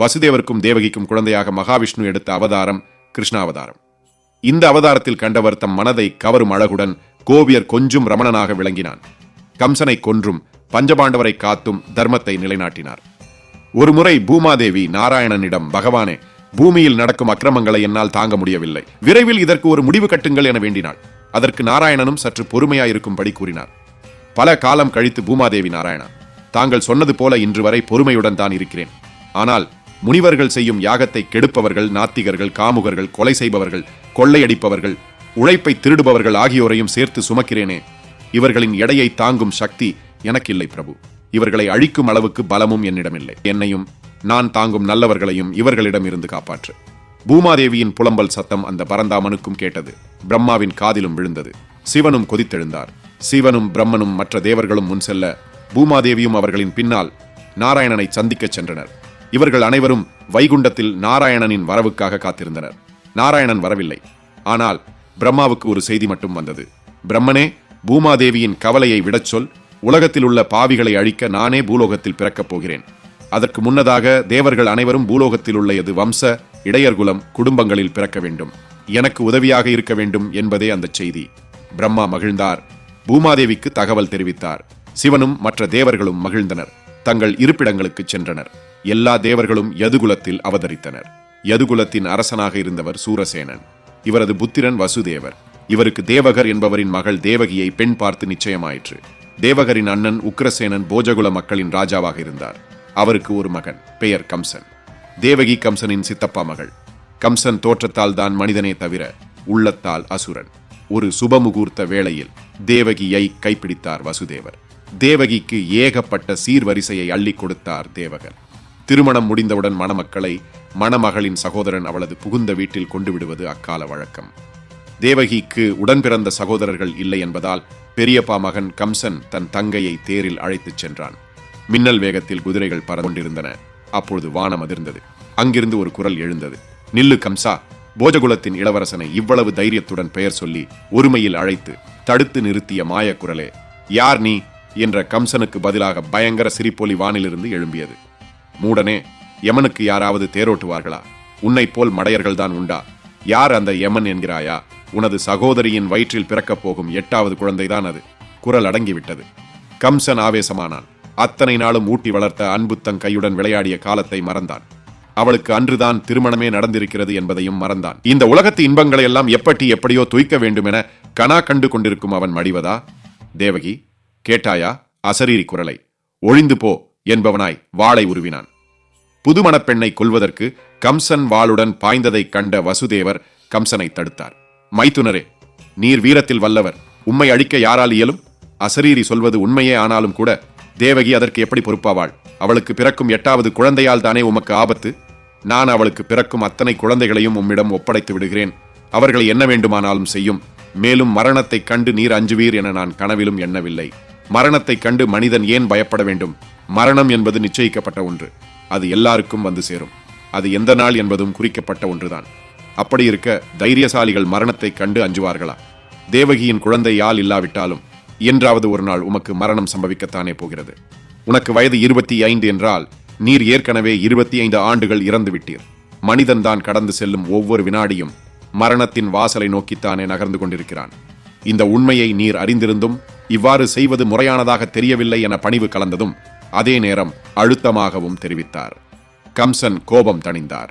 வசுதேவருக்கும் தேவகிக்கும் குழந்தையாக மகாவிஷ்ணு எடுத்த அவதாரம் கிருஷ்ணாவதாரம். இந்த அவதாரத்தில் கண்டவர் தம் மனதை கவரும் அழகுடன் கோபியர் கொஞ்சும் ரமணனாக விளங்கினான். கம்சனை கொன்றும் பஞ்சபாண்டவரை காத்தும் தர்மத்தை நிலைநாட்டினார். ஒருமுறை பூமாதேவி நாராயணனிடம் பகவானே பூமியில் நடக்கும் அக்கிரமங்களை என்னால் தாங்க முடியவில்லை. விரைவில் இதற்கு ஒரு முடிவு கட்டுங்கள் என வேண்டினாள். அதற்கு நாராயணனும் சற்று பொறுமையாயிருக்கும்படி கூறினார். பல காலம் கழித்து பூமாதேவி நாராயணா தாங்கள் சொன்னது போல இன்று வரை பொறுமையுடன் தான் இருக்கிறேன். ஆனால் முனிவர்கள் செய்யும் யாகத்தை கெடுப்பவர்கள் நாத்திகர்கள் காமுகர்கள் கொலை செய்பவர்கள் கொள்ளையடிப்பவர்கள் உழைப்பை திருடுபவர்கள் ஆகியோரையும் சேர்த்து சுமக்கிறேனே. இவர்களின் எடையை தாங்கும் சக்தி எனக்கில்லை பிரபு. இவர்களை அழிக்கும் அளவுக்கு பலமும் என்னிடமில்லை. என்னையும் நான் தாங்கும் நல்லவர்களையும் இவர்களிடம் இருந்து காப்பாற்று. பூமாதேவியின் புலம்பல் சத்தம் அந்த பரந்தாமனுக்கும் கேட்டது. பிரம்மாவின் காதிலும் விழுந்தது. சிவனும் கொதித்தெழுந்தார். சிவனும் பிரம்மனும் மற்ற தேவர்களும் முன் செல்ல பூமாதேவியும் அவர்களின் பின்னால் நாராயணனை சந்திக்கச் சென்றனர். இவர்கள் அனைவரும் வைகுண்டத்தில் நாராயணனின் வரவுக்காக காத்திருந்தனர். நாராயணன் வரவில்லை. ஆனால் பிரம்மாவுக்கு ஒரு செய்தி மட்டும் வந்தது. பிரம்மனே பூமாதேவியின் கவலையை விடச் சொல். உலகத்தில் உள்ள பாவிகளை அழிக்க நானே பூலோகத்தில் பிறக்கப் போகிறேன். அதற்கு முன்னதாக தேவர்கள் அனைவரும் பூலோகத்தில் உள்ள எது வம்ச இடையர்குலம் குடும்பங்களில் பிறக்க வேண்டும். எனக்கு உதவியாக இருக்க வேண்டும் என்பதே அந்த செய்தி. பிரம்மா மகிழ்ந்தார். பூமாதேவிக்கு தகவல் தெரிவித்தார். சிவனும் மற்ற தேவர்களும் மகிழ்ந்தனர். தங்கள் இருப்பிடங்களுக்கு சென்றனர். எல்லா தேவர்களும் யதுகுலத்தில் அவதரித்தனர். யதுகுலத்தின் அரசனாக இருந்தவர் சூரசேனன். இவரது புத்திரன் வசுதேவர். இவருக்கு தேவகர் என்பவரின் மகள் தேவகியை பெண் பார்த்து நிச்சயமாயிற்று. தேவகரின் அண்ணன் உக்ரசேனன் போஜகுல மக்களின் ராஜாவாக இருந்தார். அவருக்கு ஒரு மகன் பெயர் கம்சன். தேவகி கம்சனின் சித்தப்பா மகள். கம்சன் தோற்றத்தால் தான் மனிதனே தவிர உள்ளத்தால் அசுரன். ஒரு சுபமுகூர்த்த வேளையில் தேவகியை கைப்பிடித்தார் வசுதேவர். தேவகிக்கு ஏகப்பட்ட சீர்வரிசையை அள்ளிக் கொடுத்தார் தேவகர் திருமணம் முடிந்தவுடன் மணமக்களை மணமகளின் சகோதரன் அவளது புகுந்த வீட்டில் கொண்டு விடுவது அக்கால வழக்கம். தேவகிக்கு உடன் பிறந்த சகோதரர்கள் இல்லை என்பதால் பெரியப்பா மகன் கம்சன் தன் தங்கையை தேரில் அழைத்துச் சென்றான். மின்னல் வேகத்தில் குதிரைகள் பறந்து கொண்டிருந்தன. அப்பொழுது வானம் அதிர்ந்தது. அங்கிருந்து ஒரு குரல் எழுந்தது. நில்லு கம்சா போஜகுலத்தின் இளவரசனை இவ்வளவு தைரியத்துடன் பெயர் சொல்லி ஒருமையில் அழைத்து தடுத்து நிறுத்திய மாயக்குரலே குரலே யார் நீ? என்ற கம்சனுக்கு பதிலாக பயங்கர சிரிப்பொலி வானிலிருந்து எழும்பியது. மூடனே யமனுக்கு யாராவது தேரோட்டுவார்களா? உன்னைப் போல் மடையர்கள் தான் உண்டா? யார் அந்த யமன் என்கிறாயா? உனது சகோதரியின் வயிற்றில் பிறக்கப் போகும் எட்டாவது குழந்தைதான் அது. குரல் அடங்கிவிட்டது. கம்சன் ஆவேசமானான். அத்தனை நாளும் ஊட்டி வளர்த்த அன்பு தன் கையுடன் விளையாடிய காலத்தை மறந்தான். அவளுக்கு அன்றுதான் திருமணமே நடந்திருக்கிறது என்பதையும் மறந்தான். இந்த உலகத்து இன்பங்களை எல்லாம் எப்படி எப்படியோ துய்க்க வேண்டும் என கனா கண்டு கொண்டிருக்கும் அவன் மடிவதா? தேவகி கேட்டாயா அசரீரி குரலை. ஒழிந்து போ என்பவனாய் வாளை உருவினான். புதுமணப்பெண்ணை கொல்வதற்கு கம்சன் வாளுடன் பாய்ந்ததைக் கண்ட வசுதேவர் கம்சனை தடுத்தார். மைத்துனரே நீர் வீரத்தில் வல்லவர். உம்மை அழிக்க யாரால் இயலும்? அசரீரி சொல்வது உண்மையே ஆனாலும் கூட தேவகி அதற்கு எப்படி பொறுப்பாவாள்? அவளுக்கு பிறக்கும் எட்டாவது குழந்தையால் தானே உமக்கு ஆபத்து? நான் அவளுக்கு பிறக்கும் அத்தனை குழந்தைகளையும் உம்மிடம் ஒப்படைத்து விடுகிறேன். அவர்களை என்ன வேண்டுமானாலும் செய்யும். மேலும் மரணத்தைக் கண்டு நீர் அஞ்சுவீர் என நான் கனவிலும் எண்ணவில்லை. மரணத்தை கண்டு மனிதன் ஏன் பயப்பட வேண்டும்? மரணம் என்பது நிச்சயிக்கப்பட்ட ஒன்று. அது எல்லாருக்கும் வந்து சேரும். அது எந்த நாள் என்பதும் குறிக்கப்பட்ட ஒன்றுதான். அப்படி இருக்க தைரியசாலிகள் மரணத்தை கண்டு அஞ்சுவார்களா? தேவகியின் குழந்தை யால் இல்லாவிட்டாலும் என்றாவது ஒரு நாள் உமக்கு மரணம் சம்பவிக்கத்தானே போகிறது. உனக்கு வயது இருபத்தி ஐந்து என்றால் நீர் ஏற்கனவே இருபத்தி ஐந்து ஆண்டுகள் இறந்து விட்டீர் மனிதன் தான் கடந்து செல்லும் ஒவ்வொரு வினாடியும் மரணத்தின் வாசலை நோக்கித்தானே நகர்ந்து கொண்டிருக்கிறான். இந்த உண்மையை நீர் அறிந்திருந்தும் இவ்வாறு செய்வது முறையானதாக தெரியவில்லை என பணிவு கலந்ததும் அதே நேரம் அழுத்தமாகவும் தெரிவித்தார். கம்சன் கோபம் தணிந்தார்.